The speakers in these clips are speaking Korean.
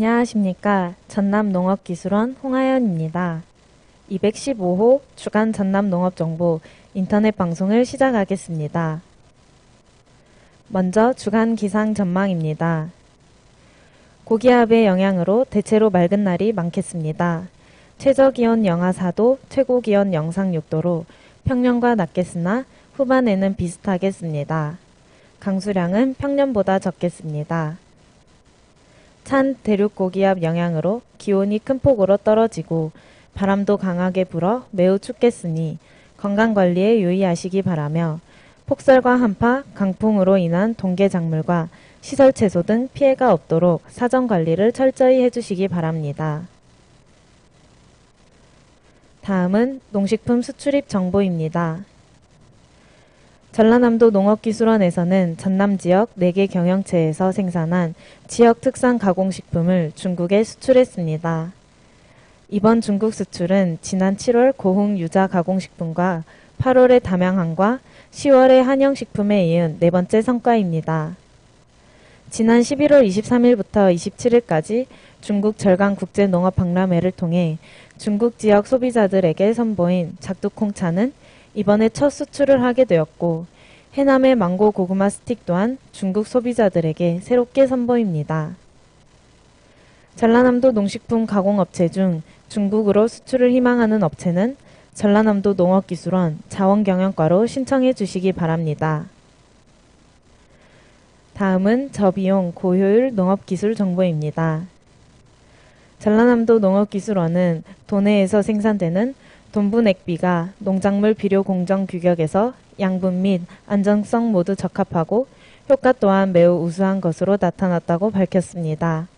안녕하십니까. 전남농업기술원 홍하연입니다. 215호 주간 전남농업정보 인터넷 방송을 시작하겠습니다. 먼저 주간 기상 전망입니다. 고기압의 영향으로 대체로 맑은 날이 많겠습니다. 최저기온 영하 4도, 최고기온 영상 6도로 평년과 낮겠으나 후반에는 비슷하겠습니다. 강수량은 평년보다 적겠습니다. 찬 대륙 고기압 영향으로 기온이 큰 폭으로 떨어지고 바람도 강하게 불어 매우 춥겠으니 건강관리에 유의하시기 바라며 폭설과 한파, 강풍으로 인한 동계 작물과 시설 채소 등 피해가 없도록 사전 관리를 철저히 해주시기 바랍니다. 다음은 농식품 수출입 정보입니다. 전라남도 농업기술원에서는 전남 지역 4개 경영체에서 생산한 지역 특산 가공식품을 중국에 수출했습니다. 이번 중국 수출은 지난 7월 고흥 유자 가공식품과 8월의 담양항과 10월의 한영식품에 이은 네 번째 성과입니다. 지난 11월 23일부터 27일까지 중국 절강 국제 농업 박람회를 통해 중국 지역 소비자들에게 선보인 작두콩차는 이번에 첫 수출을 하게 되었고 해남의 망고 고구마 스틱 또한 중국 소비자들에게 새롭게 선보입니다. 전라남도 농식품 가공업체 중 중국으로 수출을 희망하는 업체는 전라남도 농업기술원 자원경영과로 신청해 주시기 바랍니다. 다음은 저비용 고효율 농업기술 정보입니다. 전라남도 농업기술원은 도내에서 생산되는 돈분 액비가 농작물 비료 공정 규격에서 양분 및 안정성 모두 적합하고 효과 또한 매우 우수한 것으로 나타났다고 밝혔습니다.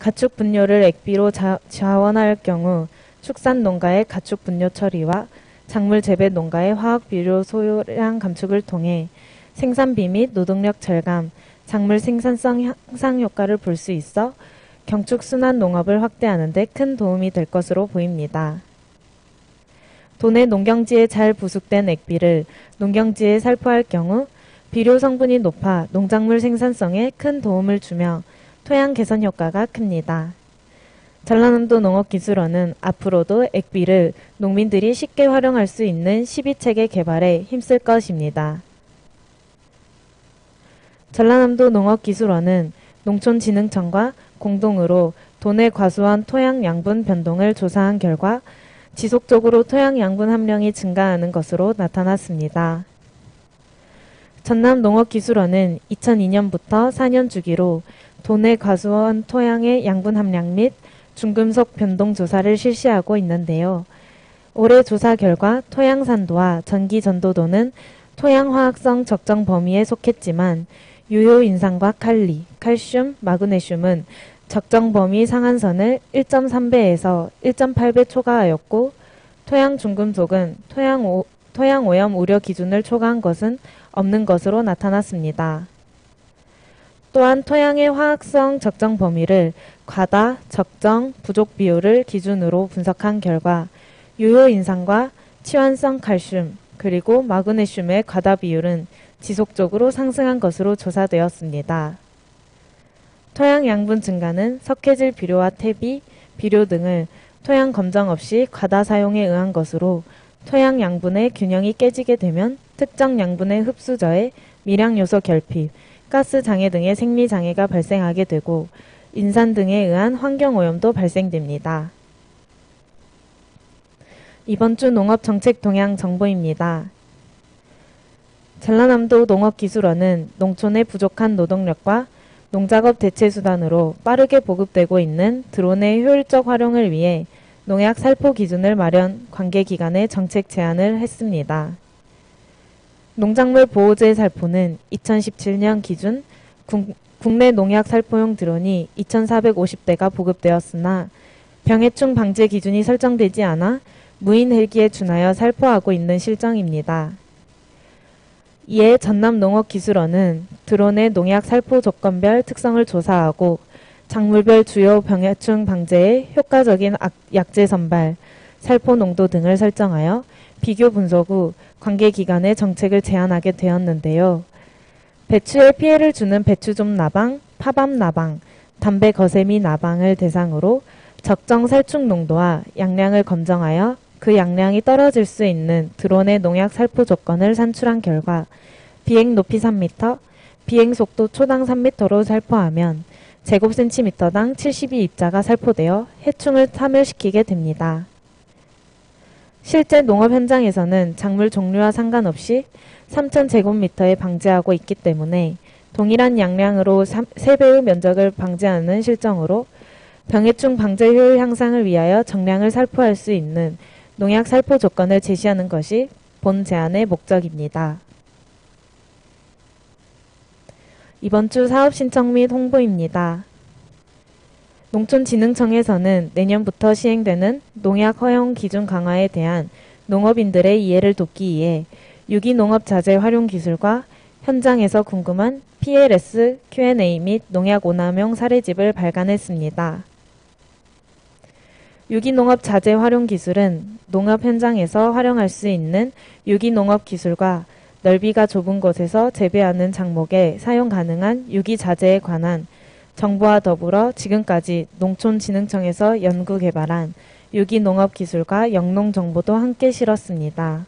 가축 분뇨를 액비로 자, 자원할 경우 축산 농가의 가축 분뇨 처리와 작물 재배 농가의 화학 비료 소요량 감축을 통해 생산비 및 노동력 절감, 작물 생산성 향상 효과를 볼 수 있어 경축 순환 농업을 확대하는 데 큰 도움이 될 것으로 보입니다. 도내 농경지에 잘 부숙된 액비를 농경지에 살포할 경우 비료 성분이 높아 농작물 생산성에 큰 도움을 주며 토양 개선 효과가 큽니다. 전라남도 농업기술원은 앞으로도 액비를 농민들이 쉽게 활용할 수 있는 시비체계 개발에 힘쓸 것입니다. 전라남도 농업기술원은 농촌진흥청과 공동으로 도내 과수원 토양 양분 변동을 조사한 결과 지속적으로 토양 양분 함량이 증가하는 것으로 나타났습니다. 전남 농업기술원은 2002년부터 4년 주기로 도내 과수원 토양의 양분 함량 및 중금속 변동 조사를 실시하고 있는데요. 올해 조사 결과 토양 산도와 전기 전도도는 토양 화학성 적정 범위에 속했지만 유효 인산과 칼리, 칼슘, 마그네슘은 적정 범위 상한선을 1.3배에서 1.8배 초과하였고 토양 중금속은 토양, 오, 토양 오염 우려 기준을 초과한 것은 없는 것으로 나타났습니다. 또한 토양의 화학성 적정 범위를 과다, 적정, 부족 비율을 기준으로 분석한 결과 유효 인산과 치환성 칼슘 그리고 마그네슘의 과다 비율은 지속적으로 상승한 것으로 조사되었습니다. 토양 양분 증가는 석회질 비료와 퇴비, 비료 등을 토양 검정 없이 과다 사용에 의한 것으로 토양 양분의 균형이 깨지게 되면 특정 양분의 흡수 저해, 미량 요소 결핍, 가스 장애 등의 생리 장애가 발생하게 되고 인산 등에 의한 환경 오염도 발생됩니다. 이번 주 농업 정책 동향 정보입니다. 전라남도 농업기술원은 농촌의 부족한 노동력과 농작업 대체 수단으로 빠르게 보급되고 있는 드론의 효율적 활용을 위해 농약 살포 기준을 마련 관계기관에 정책 제안을 했습니다. 농작물 보호제 살포는 2017년 기준 국내 농약 살포용 드론이 2,450대가 보급되었으나 병해충 방제 기준이 설정되지 않아 무인 헬기에 준하여 살포하고 있는 실정입니다. 이에 전남농업기술원은 드론의 농약 살포 조건별 특성을 조사하고 작물별 주요 병해충 방제에 효과적인 약제 선발, 살포 농도 등을 설정하여 비교 분석 후 관계 기관에 정책을 제안하게 되었는데요. 배추에 피해를 주는 배추좀 나방, 파밤 나방, 담배 거세미 나방을 대상으로 적정 살충 농도와 양량을 검정하여 그 양량이 떨어질 수 있는 드론의 농약 살포 조건을 산출한 결과 비행 높이 3m, 비행 속도 초당 3m로 살포하면 제곱센티미터당 72입자가 살포되어 해충을 사멸시키게 됩니다. 실제 농업 현장에서는 작물 종류와 상관없이 3,000제곱미터에 방제하고 있기 때문에 동일한 양량으로 3배의 면적을 방제하는 실정으로 병해충 방제 효율 향상을 위하여 정량을 살포할 수 있는 농약 살포 조건을 제시하는 것이 본 제안의 목적입니다. 이번 주 사업 신청 및 홍보입니다. 농촌진흥청에서는 내년부터 시행되는 농약 허용 기준 강화에 대한 농업인들의 이해를 돕기 위해 유기농업 자재 활용 기술과 현장에서 궁금한 PLS Q&A 및 농약 오남용 사례집을 발간했습니다. 유기농업 자재 활용 기술은 농업 현장에서 활용할 수 있는 유기농업 기술과 넓이가 좁은 곳에서 재배하는 작목에 사용 가능한 유기 자재에 관한 정부와 더불어 지금까지 농촌진흥청에서 연구 개발한 유기농업 기술과 영농 정보도 함께 실었습니다.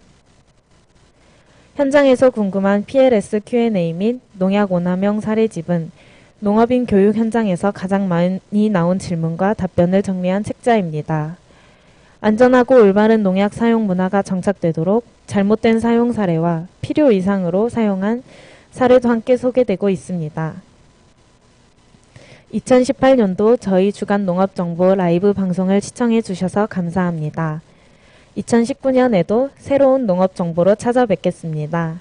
현장에서 궁금한 PLS Q&A 및 농약 오남용 사례집은 농업인 교육 현장에서 가장 많이 나온 질문과 답변을 정리한 책자입니다. 안전하고 올바른 농약 사용 문화가 정착되도록 잘못된 사용 사례와 필요 이상으로 사용한 사례도 함께 소개되고 있습니다. 2018년도 저희 주간 농업정보 라이브 방송을 시청해 주셔서 감사합니다. 2019년에도 새로운 농업정보로 찾아뵙겠습니다.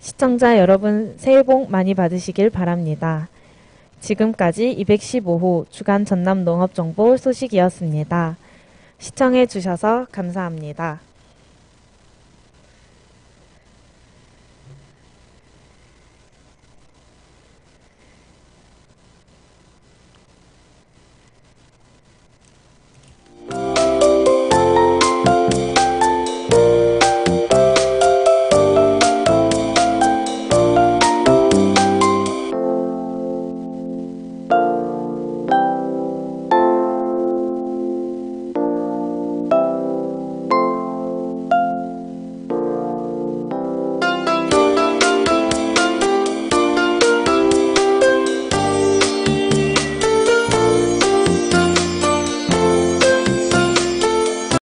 시청자 여러분 새해 복 많이 받으시길 바랍니다. 지금까지 215호 주간 전남 농업정보 소식이었습니다. 시청해 주셔서 감사합니다.